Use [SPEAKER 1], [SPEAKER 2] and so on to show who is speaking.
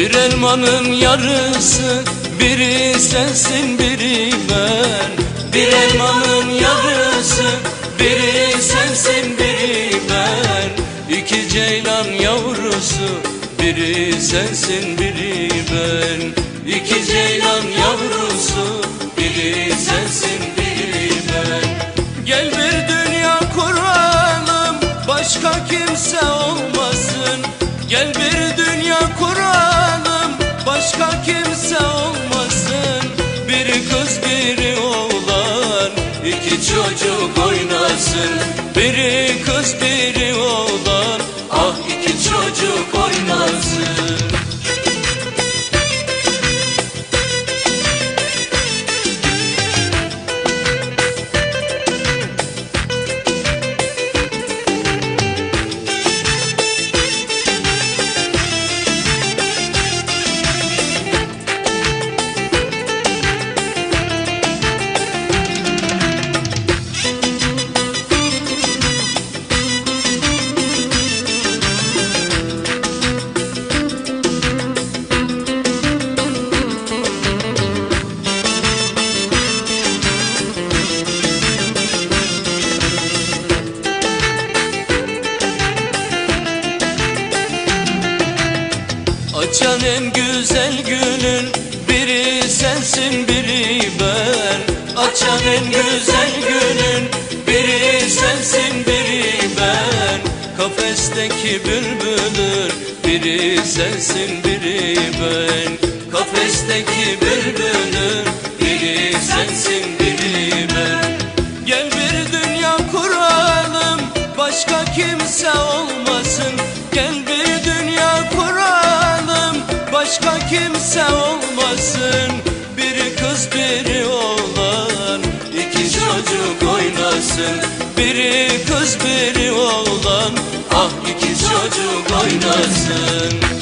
[SPEAKER 1] Bir elmanın yarısı Biri sensin biri ben. Bir elmanın yarısı Biri sensin biri ben. İki ceylan yavrusu Biri sensin biri ben. İki ceylan yavrusu Biri sensin biri ben. Gel bir dünya kuralım Başka kimse olmasın. Gel bir dünya kuralım çocuk oynasın. Biri kız biri oğlan. Ah iki çocuk oynasın Açan en güzel gülün Biri sensin biri ben. Açan en güzel gülün Biri sensin biri ben. Kafesteki bülbülün Biri sensin biri ben. Kafesteki bülbülün Biri sensin biri ben. Gel bir dünya kuralım Başka kimse olmasın. Gel kimse olmasın. Biri kız biri oğlan. İki çocuk oynasın. Biri kız biri oğlan. Ah iki çocuk oynasın